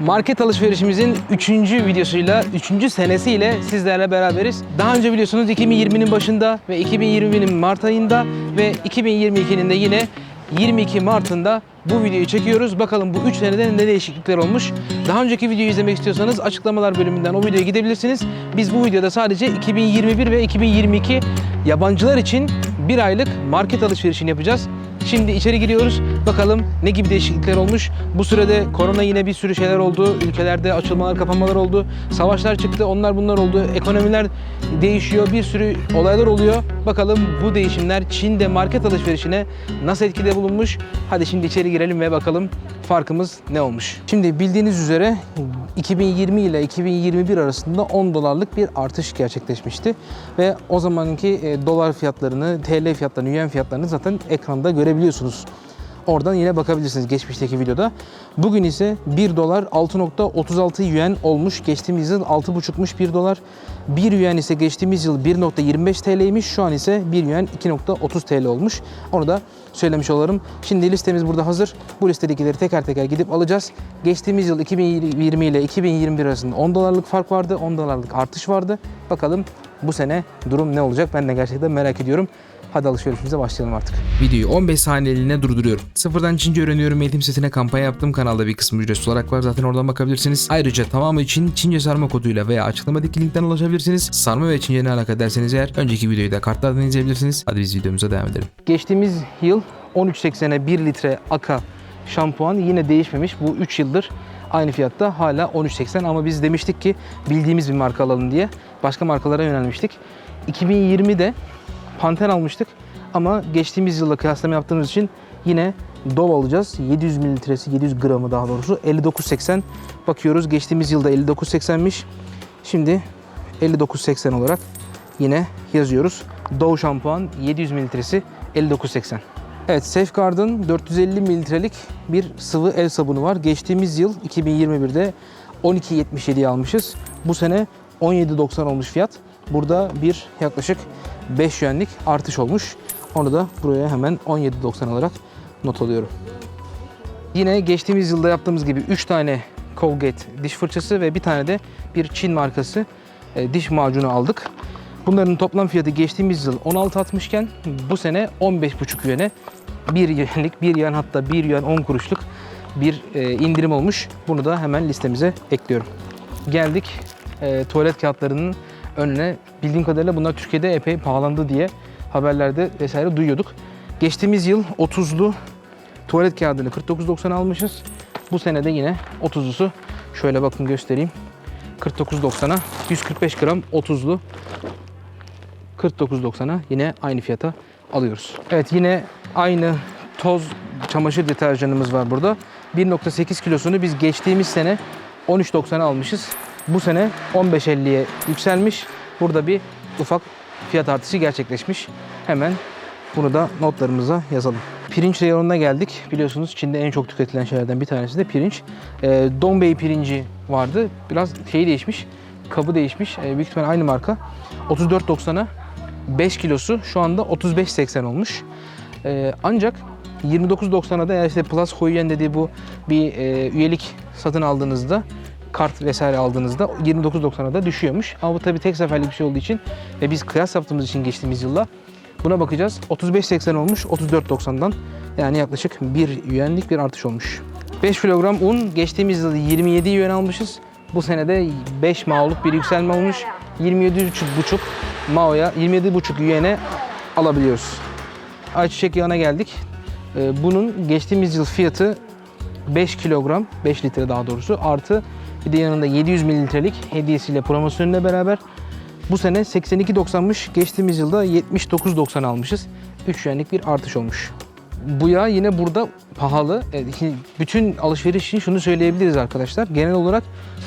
Market alışverişimizin 3. videosuyla, 3. senesiyle sizlerle beraberiz. Daha önce biliyorsunuz 2020'nin başında ve 2020'nin Mart ayında ve 2022'nin de yine 22 Mart'ında bu videoyu çekiyoruz. Bakalım bu 3 senede ne değişiklikler olmuş. Daha önceki videoyu izlemek istiyorsanız açıklamalar bölümünden o videoya gidebilirsiniz. Biz bu videoda sadece 2021 ve 2022 yabancılar için bir aylık market alışverişini yapacağız. Şimdi içeri giriyoruz. Bakalım ne gibi değişiklikler olmuş. Bu sürede korona yine bir sürü şeyler oldu. Ülkelerde açılmalar, kapanmalar oldu. Savaşlar çıktı. Onlar bunlar oldu. Ekonomiler değişiyor. Bir sürü olaylar oluyor. Bakalım bu değişimler Çin'de market alışverişine nasıl etkide bulunmuş? Hadi şimdi içeri girelim ve bakalım farkımız ne olmuş. Şimdi bildiğiniz üzere 2020 ile 2021 arasında 10 dolarlık bir artış gerçekleşmişti. Ve o zamanki e, dolar fiyatlarını, TL fiyatlarını, yuan fiyatlarını zaten ekranda görebiliyorsunuz. Oradan yine bakabilirsiniz geçmişteki videoda. Bugün ise 1 dolar 6.36 yuan olmuş. Geçtiğimiz yıl 6.5'muş 1 dolar. 1 yuan ise geçtiğimiz yıl 1.25 TL'ymiş. Şu an ise 1 yuan 2.30 TL olmuş. Onu da söylemiş olalım. Şimdi listemiz burada hazır. Bu listedekileri teker teker gidip alacağız. Geçtiğimiz yıl 2020 ile 2021 arasında 10 dolarlık fark vardı. 10 dolarlık artış vardı. Bakalım bu sene durum ne olacak? Ben de gerçekten merak ediyorum. Hadi alışverişimize başlayalım artık. Videoyu 15 saniyeliğine durduruyorum. Sıfırdan Çince öğreniyorum eğitim setine kampanya yaptım. Kanalda bir kısmı ücretsiz olarak var. Zaten oradan bakabilirsiniz. Ayrıca tamamı için Çince sarma koduyla veya açıklamadaki linkten ulaşabilirsiniz. Sarma ve Çince ne alaka derseniz eğer önceki videoyu da kartlardan izleyebilirsiniz. Hadi biz videomuza devam edelim. Geçtiğimiz yıl 13.80'e 1 litre Aka şampuan yine değişmemiş. Bu 3 yıldır aynı fiyatta hala 13.80 ama biz demiştik ki bildiğimiz bir marka alalım diye başka markalara yönelmiştik. 2020'de Pantene almıştık ama geçtiğimiz yılla kıyaslama yaptığımız için yine Dove alacağız. 700 mililitresi, 700 gramı daha doğrusu 59.80 bakıyoruz. Geçtiğimiz yılda 59.80'miş. Şimdi 59.80 olarak yine yazıyoruz. Dove şampuan 700 mililitresi 59.80. Evet Safeguard'ın 450 mililitrelik bir sıvı el sabunu var. Geçtiğimiz yıl 2021'de 12.77'ye almışız. Bu sene 17.90 olmuş fiyat. Burada bir yaklaşık 5 yuanlik artış olmuş. Onu da buraya hemen 17.90 olarak not alıyorum. Yine geçtiğimiz yılda yaptığımız gibi 3 tane Colgate diş fırçası ve bir tane de bir Çin markası e, diş macunu aldık. Bunların toplam fiyatı geçtiğimiz yıl 16.60 iken bu sene 15.5 yuan'e 1 yuanlik, 1 yuan hatta 1 yuan 10 kuruşluk bir e, indirim olmuş. Bunu da hemen listemize ekliyorum. Geldik e, tuvalet kağıtlarının önüne. Bildiğim kadarıyla bunlar Türkiye'de epey pahalandı diye haberlerde vesaire duyuyorduk. Geçtiğimiz yıl 30'lu tuvalet kağıdını 49.90 almışız. Bu sene de yine 30'lusu şöyle bakın göstereyim. 49.90'a 145 gram 30'lu 49.90'a yine aynı fiyata alıyoruz. Evet yine aynı toz çamaşır deterjanımız var burada. 1.8 kilosunu biz geçtiğimiz sene 13.90'a almışız. Bu sene 15.50'ye yükselmiş. Burada bir ufak fiyat artışı gerçekleşmiş. Hemen bunu da notlarımıza yazalım. Pirinç reyonuna geldik. Biliyorsunuz Çin'de en çok tüketilen şeylerden bir tanesi de pirinç. Ee, Dongbei pirinci vardı. Biraz şeyi değişmiş. Kabı değişmiş. Ee, büyük ihtimalle aynı marka. 34.90'a 5 kilosu şu anda 35.80 olmuş. Ee, ancak 29.90'a da eğer işte Plus Huiyen dediği bu bir e, üyelik satın aldığınızda kart vesaire aldığınızda 29.90'a da düşüyormuş. Ama bu tabii tek seferlik bir şey olduğu için ve biz kıyas yaptığımız için geçtiğimiz yılla buna bakacağız. 35.80 olmuş 34.90'dan yani yaklaşık 1 yuanlik bir artış olmuş. 5 kilogram un geçtiğimiz yıl 27 yuan almışız. Bu senede 5 maoluk bir yükselme olmuş. 27,5 maoya 27,5 yuan'e alabiliyoruz. Ayçiçek yağına geldik. Ee, Bunun geçtiğimiz yıl fiyatı 5 kilogram, 5 litre daha doğrusu artı bir de yanında 700 mililitrelik hediyesiyle promosyonuyla beraber bu sene 82.90'mış. Geçtiğimiz yılda 79.90 almışız. 3 yuanlik bir artış olmuş. Bu yağ yine burada pahalı. E, Bütün alışveriş için şunu söyleyebiliriz arkadaşlar. Genel olarak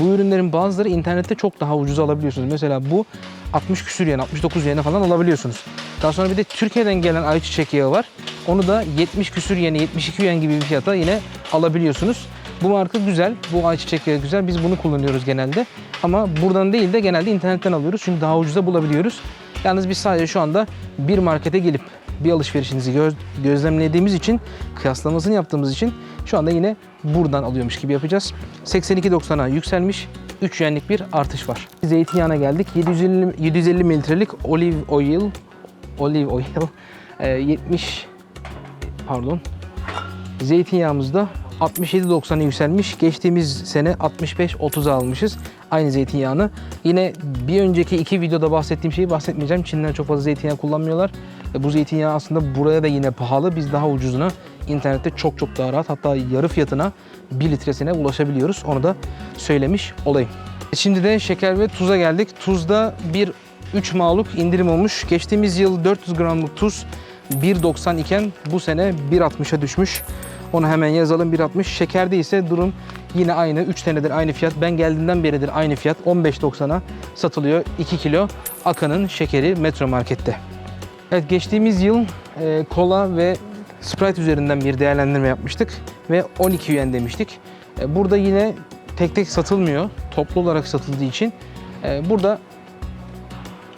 bu ürünlerin bazıları internette çok daha ucuz alabiliyorsunuz. Mesela bu 60 küsür yen, 69 yene falan alabiliyorsunuz. Daha sonra bir de Türkiye'den gelen ayçiçek yağı var. Onu da 70 küsür yene, 72 yen gibi bir fiyata yine alabiliyorsunuz. Bu marka güzel, bu ayçiçek yağı güzel. Biz bunu kullanıyoruz genelde. Ama buradan değil de genelde internetten alıyoruz. Çünkü daha ucuza bulabiliyoruz. Yalnız biz sadece şu anda bir markete gelip bir alışverişinizi göz- gözlemlediğimiz için, kıyaslamasını yaptığımız için Şu anda yine buradan alıyormuş gibi yapacağız. 82.90'a yükselmiş. 3 yenlik bir artış var. Zeytinyağına geldik. 750, 750 mililitrelik olive oil, olive oil, e, 70 pardon. Zeytinyağımız da 67.90'a yükselmiş. Geçtiğimiz sene 65-30'a almışız. Aynı zeytinyağını. Yine bir önceki iki videoda bahsettiğim şeyi bahsetmeyeceğim. Çin'den çok fazla zeytinyağı kullanmıyorlar. E, Bu zeytinyağı aslında buraya da yine pahalı. Biz daha ucuzuna internette çok çok daha rahat hatta yarı fiyatına 1 litresine ulaşabiliyoruz. Onu da söylemiş olayım. E, Şimdi de şeker ve tuza geldik. Tuzda bir 3 mağlup indirim olmuş. Geçtiğimiz yıl 400 gramlık tuz 1.90 iken bu sene 1.60'a düşmüş. Onu hemen yazalım 1.60. Şekerde ise durum yine aynı. 3 senedir aynı fiyat. Ben geldiğinden beridir aynı fiyat. 15.90'a satılıyor 2 kilo Aka'nın şekeri Metro Market'te. Evet geçtiğimiz yıl e, kola ve Sprite üzerinden bir değerlendirme yapmıştık ve 12 yuan demiştik. E, burada yine tek tek satılmıyor. Toplu olarak satıldığı için e, burada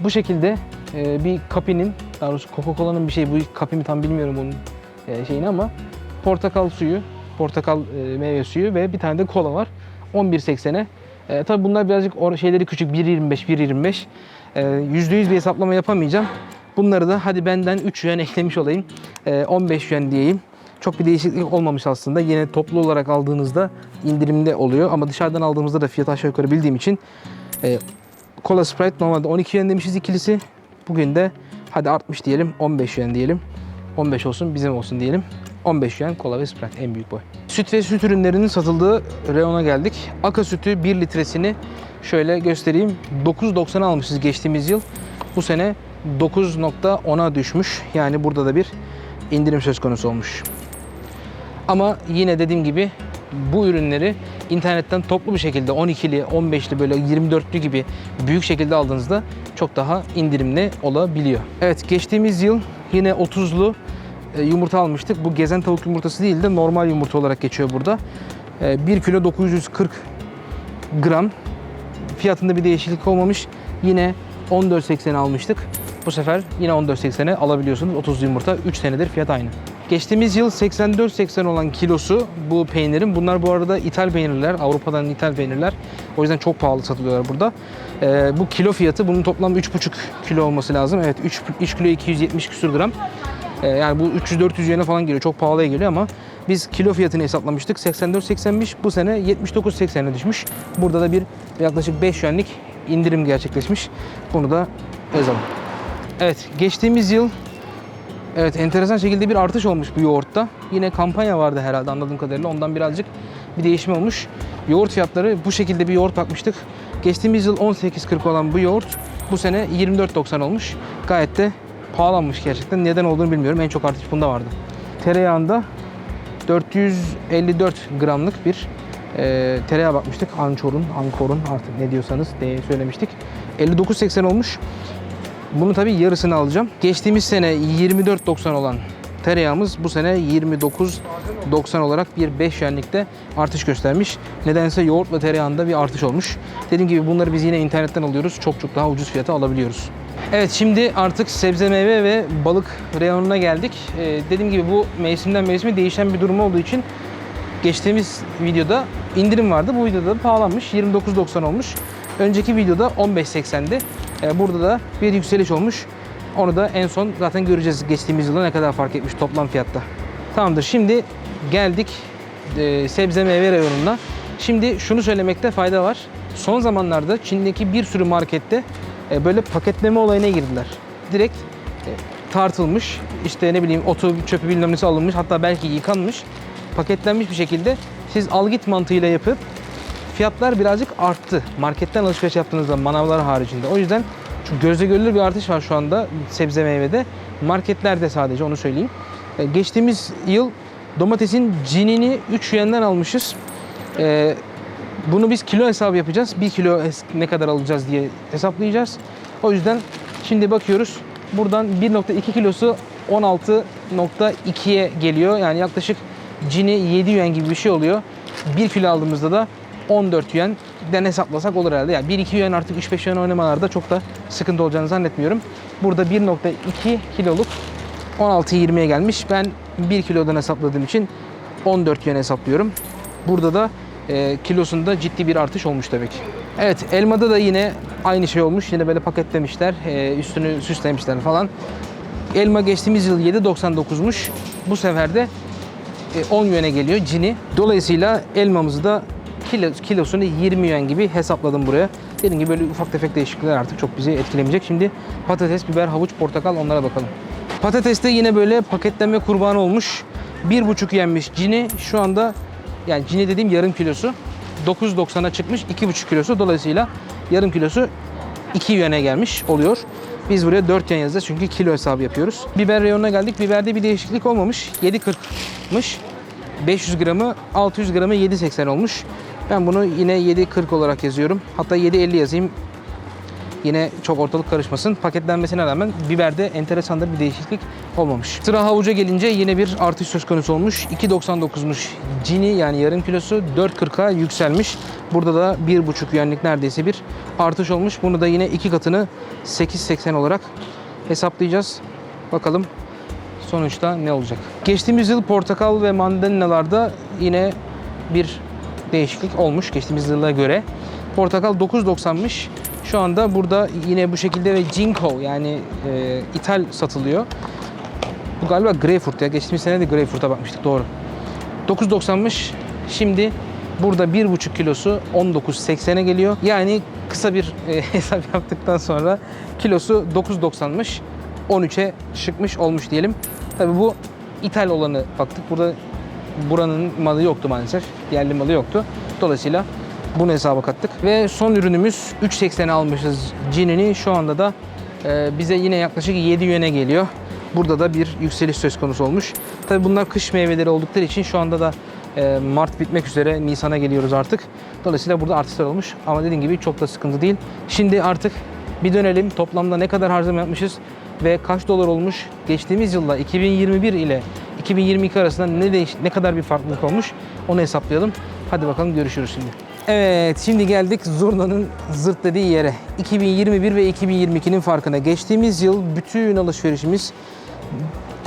bu şekilde e, bir kapinin, daha doğrusu Coca-Cola'nın bir şey, bu kapi mi tam bilmiyorum bunun e, şeyini ama portakal suyu, portakal e, meyve suyu ve bir tane de kola var. 11.80'e. E, tabii bunlar birazcık or- şeyleri küçük 1.25, 1.25. E, %100 bir hesaplama yapamayacağım. Bunları da hadi benden 3 yuan eklemiş olayım. E, 15 yuan diyeyim. Çok bir değişiklik olmamış aslında. Yine toplu olarak aldığınızda indirimde oluyor ama dışarıdan aldığımızda da fiyat aşağı yukarı bildiğim için e, Cola Sprite normalde 12 yen demişiz ikilisi. Bugün de hadi artmış diyelim 15 yen diyelim. 15 olsun bizim olsun diyelim. 15 yen kola ve Sprite en büyük boy. Süt ve süt ürünlerinin satıldığı reyona geldik. Aka sütü 1 litresini şöyle göstereyim. 9.90'a almışız geçtiğimiz yıl. Bu sene 9.10'a düşmüş. Yani burada da bir indirim söz konusu olmuş. Ama yine dediğim gibi bu ürünleri internetten toplu bir şekilde 12'li, 15'li böyle 24'lü gibi büyük şekilde aldığınızda çok daha indirimli olabiliyor. Evet geçtiğimiz yıl yine 30'lu e, yumurta almıştık. Bu gezen tavuk yumurtası değil de normal yumurta olarak geçiyor burada. 1 kilo 940 gram. Fiyatında bir değişiklik olmamış. Yine 14.80'e almıştık. Bu sefer yine 14.80'e alabiliyorsunuz. 30 yumurta 3 senedir fiyat aynı. Geçtiğimiz yıl 84.80 olan kilosu bu peynirin. Bunlar bu arada ithal peynirler. Avrupa'dan ithal peynirler. O yüzden çok pahalı satılıyorlar burada. Ee, bu kilo fiyatı bunun toplam 3,5 kilo olması lazım. Evet 3, 3 kilo 270 küsür gram. Ee, yani bu 300-400 yene falan geliyor. Çok pahalıya geliyor ama biz kilo fiyatını hesaplamıştık. 84.85 bu sene 79.80'e düşmüş. Burada da bir yaklaşık 5 yuanlik indirim gerçekleşmiş. Bunu da yazalım. Evet geçtiğimiz yıl Evet enteresan şekilde bir artış olmuş bu yoğurtta. Yine kampanya vardı herhalde anladığım kadarıyla. Ondan birazcık bir değişim olmuş. Yoğurt fiyatları bu şekilde bir yoğurt bakmıştık. Geçtiğimiz yıl 18.40 olan bu yoğurt bu sene 24.90 olmuş. Gayet de pahalanmış gerçekten. Neden olduğunu bilmiyorum. En çok artış bunda vardı. Tereyağında 454 gramlık bir e, tereyağı bakmıştık. Ankor'un, Ankor'un artık ne diyorsanız diye söylemiştik. 59.80 olmuş. Bunu tabii yarısını alacağım. Geçtiğimiz sene 24.90 olan tereyağımız bu sene 29.90 olarak bir 5 yenlikte artış göstermiş. Nedense yoğurt ve tereyağında bir artış olmuş. Dediğim gibi bunları biz yine internetten alıyoruz. Çok çok daha ucuz fiyata alabiliyoruz. Evet şimdi artık sebze meyve ve balık reyonuna geldik. Ee, dediğim gibi bu mevsimden mevsime değişen bir durum olduğu için geçtiğimiz videoda indirim vardı. Bu videoda da pahalanmış. 29.90 olmuş. Önceki videoda 15.80'di. Ee, burada da bir yükseliş olmuş. Onu da en son zaten göreceğiz geçtiğimiz yılda ne kadar fark etmiş toplam fiyatta. Tamamdır. Şimdi geldik e, sebze meyve reyonuna. Şimdi şunu söylemekte fayda var. Son zamanlarda Çin'deki bir sürü markette e, böyle paketleme olayına girdiler. Direkt e, tartılmış, işte ne bileyim otu, çöpü bilmem nesi alınmış, hatta belki yıkanmış, paketlenmiş bir şekilde siz al git mantığıyla yapıp fiyatlar birazcık arttı. Marketten alışveriş yaptığınızda manavlar haricinde. O yüzden şu gözle görülür bir artış var şu anda sebze meyvede. Marketlerde sadece onu söyleyeyim. E, Geçtiğimiz yıl domatesin cinini 3 yenden almışız. E, bunu biz kilo hesabı yapacağız. 1 kilo ne kadar alacağız diye hesaplayacağız. O yüzden şimdi bakıyoruz. Buradan 1.2 kilosu 16.2'ye geliyor. Yani yaklaşık cini 7 yuan gibi bir şey oluyor. 1 kilo aldığımızda da 14 yuan den hesaplasak olur herhalde. Yani 1-2 yuan artık 3-5 yuan oynamalarda çok da sıkıntı olacağını zannetmiyorum. Burada 1.2 kiloluk 16.20'ye gelmiş. Ben 1 kilodan hesapladığım için 14 yen hesaplıyorum. Burada da e, kilosunda ciddi bir artış olmuş ki. Evet elmada da yine aynı şey olmuş. Yine böyle paketlemişler. e, üstünü süslemişler falan. Elma geçtiğimiz yıl 7.99'muş. Bu sefer de e, 10 yöne geliyor cini. Dolayısıyla elmamızı da kilo, kilosunu 20 yuan gibi hesapladım buraya. Dediğim gibi böyle ufak tefek değişiklikler artık çok bizi etkilemeyecek. Şimdi patates, biber, havuç, portakal onlara bakalım. Patateste yine böyle paketlenme kurbanı olmuş. 1,5 yenmiş cini şu anda yani cini dediğim yarım kilosu 9.90'a çıkmış 2,5 kilosu dolayısıyla yarım kilosu 2 yöne gelmiş oluyor. Biz buraya 4 yen yazacağız çünkü kilo hesabı yapıyoruz. Biber reyonuna geldik. Biberde bir değişiklik olmamış. 7.40'mış. 500 gramı 600 gramı 7.80 olmuş. Ben bunu yine 7.40 olarak yazıyorum. Hatta 7.50 yazayım. Yine çok ortalık karışmasın. Paketlenmesine rağmen biberde enteresandır bir değişiklik olmamış. Sıra havuca gelince yine bir artış söz konusu olmuş. 2.99'muş cini yani yarım kilosu 4.40'a yükselmiş. Burada da 1.5 yuanlık neredeyse bir artış olmuş. Bunu da yine iki katını 8.80 olarak hesaplayacağız. Bakalım sonuçta ne olacak? Geçtiğimiz yıl portakal ve mandalinalarda yine bir değişiklik olmuş geçtiğimiz yıla göre. Portakal 9.90'mış. Şu anda burada yine bu şekilde ve Jinko yani e, ithal satılıyor. Bu galiba greyfurt ya. Geçtiğimiz sene de greyfurt'a bakmıştık doğru. 9.90'mış. Şimdi burada 1,5 kilosu 19.80'e geliyor. Yani kısa bir e, hesap yaptıktan sonra kilosu 9.90'mış. 13'e çıkmış olmuş diyelim. Tabii bu ithal olanı baktık. Burada buranın malı yoktu maalesef. Yerli malı yoktu. Dolayısıyla bunu hesaba kattık. Ve son ürünümüz 3.80'e almışız cinini. Şu anda da e, bize yine yaklaşık 7 yöne geliyor. Burada da bir yükseliş söz konusu olmuş. Tabii bunlar kış meyveleri oldukları için şu anda da e, Mart bitmek üzere Nisan'a geliyoruz artık. Dolayısıyla burada artışlar olmuş. Ama dediğim gibi çok da sıkıntı değil. Şimdi artık bir dönelim. Toplamda ne kadar harcama yapmışız ve kaç dolar olmuş? Geçtiğimiz yılda 2021 ile 2022 arasında ne değiş ne kadar bir farklılık olmuş? Onu hesaplayalım. Hadi bakalım görüşürüz şimdi. Evet şimdi geldik zurnanın zırt dediği yere. 2021 ve 2022'nin farkına. Geçtiğimiz yıl bütün alışverişimiz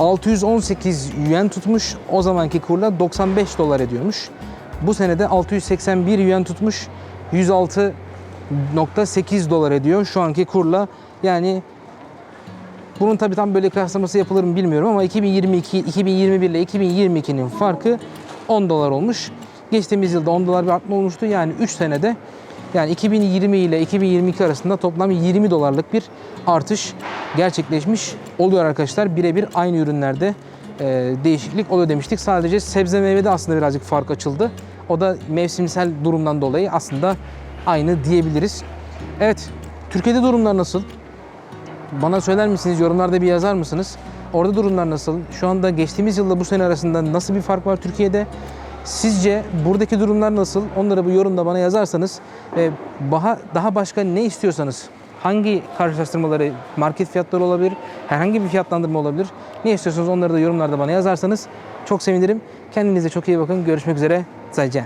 618 yuan tutmuş. O zamanki kurla 95 dolar ediyormuş. Bu senede 681 yuan tutmuş. 106.8 dolar ediyor şu anki kurla. Yani bunun tabii tam böyle kıyaslaması yapılır mı bilmiyorum ama 2022, 2021 ile 2022'nin farkı 10 dolar olmuş. Geçtiğimiz yılda 10 dolar bir artma olmuştu. Yani 3 senede yani 2020 ile 2022 arasında toplam 20 dolarlık bir artış gerçekleşmiş oluyor arkadaşlar. Birebir aynı ürünlerde e, değişiklik oluyor demiştik. Sadece sebze meyvede aslında birazcık fark açıldı. O da mevsimsel durumdan dolayı aslında aynı diyebiliriz. Evet, Türkiye'de durumlar nasıl? Bana söyler misiniz? Yorumlarda bir yazar mısınız? Orada durumlar nasıl? Şu anda geçtiğimiz yılla bu sene arasında nasıl bir fark var Türkiye'de? Sizce buradaki durumlar nasıl? Onları bu yorumda bana yazarsanız ve daha, başka ne istiyorsanız hangi karşılaştırmaları, market fiyatları olabilir, herhangi bir fiyatlandırma olabilir. Ne istiyorsanız onları da yorumlarda bana yazarsanız çok sevinirim. Kendinize çok iyi bakın. Görüşmek üzere. Zaycan.